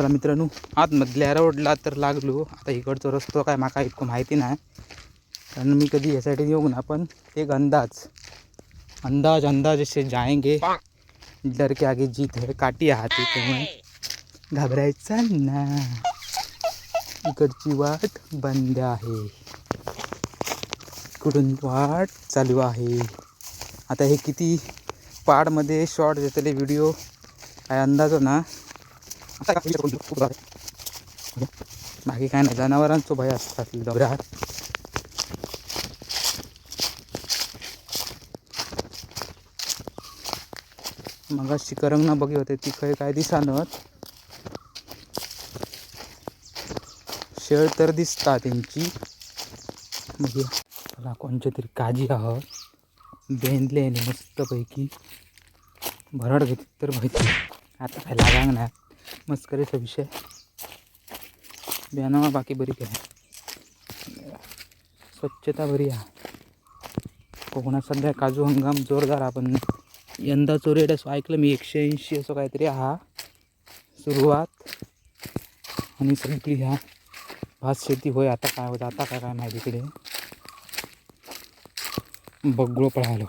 चला मित्रांनो आतमधल्या रोडला तर लागलो. आता इकडचा रस्तो काय माका इतकं माहिती नाही. कारण मी कधी या येऊ ना पण एक अंदाज. अंदाज अंदाज असे जाएंगे डर के आगे जीत है काठी आहात त्यामुळे घाबरायचा ना. इकडची वाट बंद आहे. इकडून वाट चालू आहे. आता हे किती पाडमध्ये शॉर्ट देतले व्हिडिओ काय अंदाज हो ना. बाकी काय नाही जनावरांचो भय असतात डोंगरात मग शिकरंग बघी होते ती खंय काय दिसानत. शेळ तर दिसता त्यांची चला कोणच्या तरी काजी आहोत बेंदले मस्तपैकी. भरड घेतली तर माहिती. आता काय लागांग नाही मस्करीचा विषय. बेनावा बाकी बरी काय स्वच्छता बरी आहे कोकणात सध्या काजू हंगाम जोरदार आपण पण यंदा चोरेड असं ऐकलं मी एकशे ऐंशी असं काहीतरी हा. सुरुवात. आणि सगळी ह्या. भात शेती होय आता काय होतं आता काय काय माहिती इकडे बगळो पळालो.